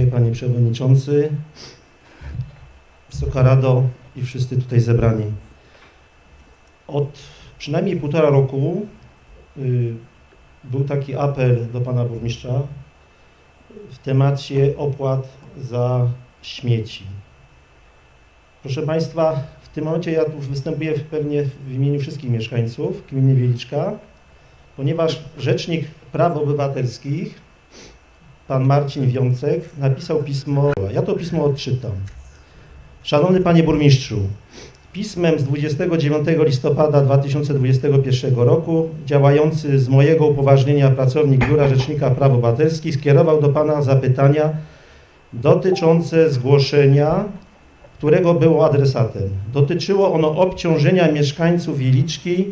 Panie Przewodniczący, Wysoka Rado i wszyscy tutaj zebrani. Od przynajmniej półtora roku y, był taki apel do Pana Burmistrza w temacie opłat za śmieci. Proszę Państwa, w tym momencie ja tu występuję pewnie w imieniu wszystkich mieszkańców gminy Wieliczka, ponieważ Rzecznik Praw Obywatelskich, pan Marcin Wiącek, napisał pismo, ja to pismo odczytam. Szanowny Panie Burmistrzu, pismem z 29 listopada 2021 roku działający z mojego upoważnienia pracownik Biura Rzecznika Praw Obywatelskich skierował do Pana zapytania dotyczące zgłoszenia, którego było adresatem. Dotyczyło ono obciążenia mieszkańców Wieliczki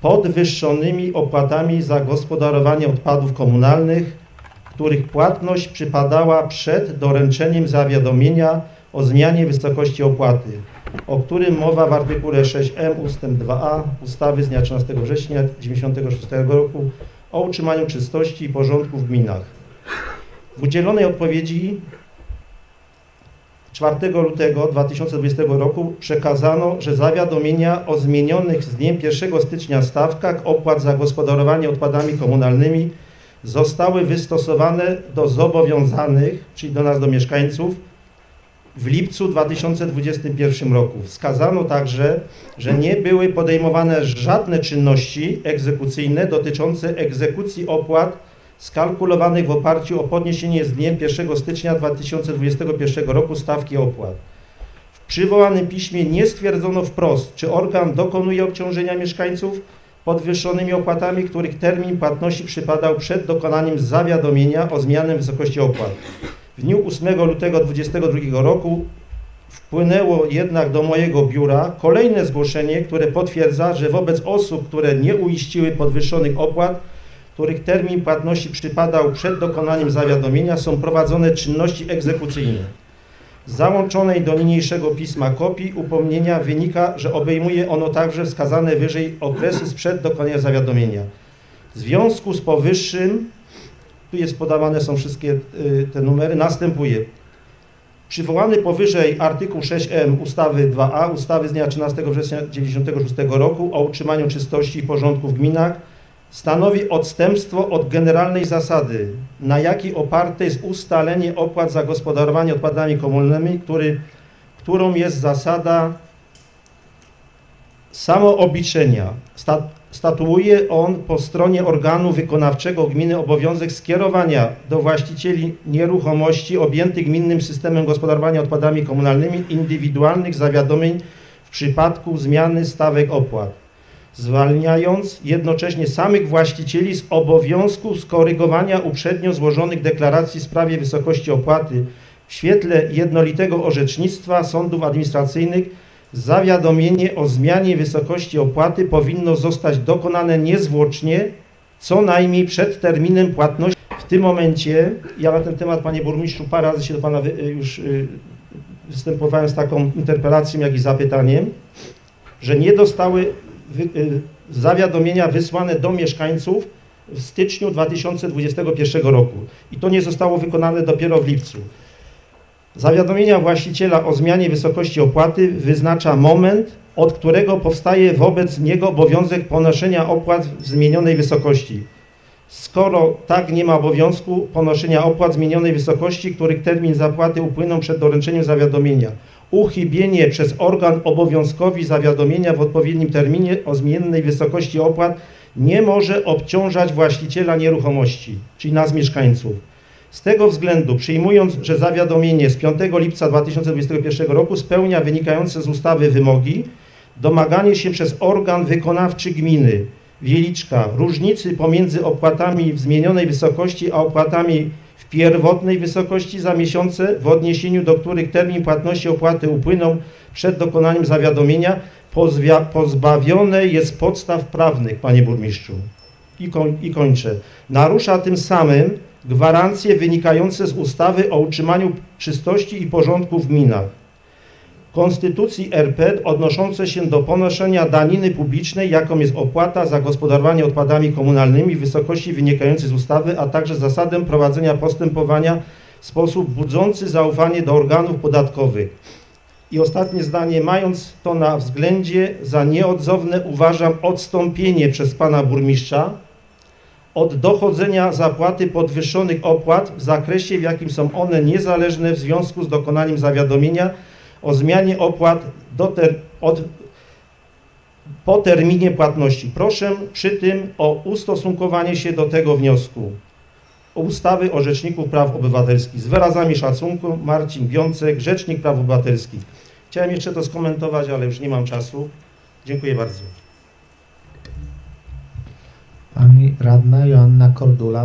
podwyższonymi opłatami za gospodarowanie odpadów komunalnych, których płatność przypadała przed doręczeniem zawiadomienia o zmianie wysokości opłaty, o którym mowa w artykule 6m ust. 2a ustawy z dnia 13 września 1996 roku o utrzymaniu czystości i porządku w gminach. W udzielonej odpowiedzi 4 lutego 2020 roku przekazano, że zawiadomienia o zmienionych z dniem 1 stycznia stawkach opłat za gospodarowanie odpadami komunalnymi zostały wystosowane do zobowiązanych, czyli do nas, do mieszkańców, w lipcu 2021 roku. Wskazano także, że nie były podejmowane żadne czynności egzekucyjne dotyczące egzekucji opłat skalkulowanych w oparciu o podniesienie z dniem 1 stycznia 2021 roku stawki opłat. W przywołanym piśmie nie stwierdzono wprost, czy organ dokonuje obciążenia mieszkańców podwyższonymi opłatami, których termin płatności przypadał przed dokonaniem zawiadomienia o zmianie wysokości opłat. W dniu 8 lutego 2022 roku wpłynęło jednak do mojego biura kolejne zgłoszenie, które potwierdza, że wobec osób, które nie uiściły podwyższonych opłat, których termin płatności przypadał przed dokonaniem zawiadomienia, są prowadzone czynności egzekucyjne. Z załączonej do niniejszego pisma kopii upomnienia wynika, że obejmuje ono także wskazane wyżej okresy sprzed dokonania zawiadomienia. W związku z powyższym, tu jest podawane są wszystkie y, te numery, następuje przywołany powyżej artykuł 6m ustawy 2a ustawy z dnia 13 września 1996 roku o utrzymaniu czystości i porządku w gminach stanowi odstępstwo od generalnej zasady, na jakiej oparte jest ustalenie opłat za gospodarowanie odpadami komunalnymi, który, którą jest zasada samoobliczenia. Sta, statuuje on po stronie organu wykonawczego gminy obowiązek skierowania do właścicieli nieruchomości objętych gminnym systemem gospodarowania odpadami komunalnymi indywidualnych zawiadomień w przypadku zmiany stawek opłat zwalniając jednocześnie samych właścicieli z obowiązku skorygowania uprzednio złożonych deklaracji w sprawie wysokości opłaty w świetle jednolitego orzecznictwa sądów administracyjnych zawiadomienie o zmianie wysokości opłaty powinno zostać dokonane niezwłocznie, co najmniej przed terminem płatności. W tym momencie, ja na ten temat, panie burmistrzu, parę razy się do pana wy, już y, występowałem z taką interpelacją, jak i zapytaniem, że nie dostały y, zawiadomienia wysłane do mieszkańców w styczniu 2021 roku i to nie zostało wykonane dopiero w lipcu. Zawiadomienia właściciela o zmianie wysokości opłaty wyznacza moment, od którego powstaje wobec niego obowiązek ponoszenia opłat w zmienionej wysokości. Skoro tak nie ma obowiązku ponoszenia opłat zmienionej wysokości, których termin zapłaty upłynął przed doręczeniem zawiadomienia, uchybienie przez organ obowiązkowi zawiadomienia w odpowiednim terminie o zmiennej wysokości opłat nie może obciążać właściciela nieruchomości, czyli nas mieszkańców. Z tego względu, przyjmując, że zawiadomienie z 5 lipca 2021 roku spełnia wynikające z ustawy wymogi, domaganie się przez organ wykonawczy gminy Wieliczka różnicy pomiędzy opłatami w zmienionej wysokości a opłatami w pierwotnej wysokości za miesiące, w odniesieniu do których termin płatności opłaty upłynął przed dokonaniem zawiadomienia, pozbawione jest podstaw prawnych, panie burmistrzu. I, koń, I kończę. Narusza tym samym gwarancje wynikające z ustawy o utrzymaniu czystości i porządku w gminach. Konstytucji RP odnoszące się do ponoszenia daniny publicznej, jaką jest opłata za gospodarowanie odpadami komunalnymi w wysokości wynikającej z ustawy, a także zasadę prowadzenia postępowania w sposób budzący zaufanie do organów podatkowych. I ostatnie zdanie, mając to na względzie, za nieodzowne uważam odstąpienie przez pana burmistrza od dochodzenia zapłaty podwyższonych opłat w zakresie, w jakim są one niezależne w związku z dokonaniem zawiadomienia o zmianie opłat ter, od, po terminie płatności. Proszę przy tym o ustosunkowanie się do tego wniosku ustawy o Rzeczniku Praw Obywatelskich. Z wyrazami szacunku Marcin Wiącek, Rzecznik Praw Obywatelskich. Chciałem jeszcze to skomentować, ale już nie mam czasu. Dziękuję bardzo. Pani radna Joanna Kordula.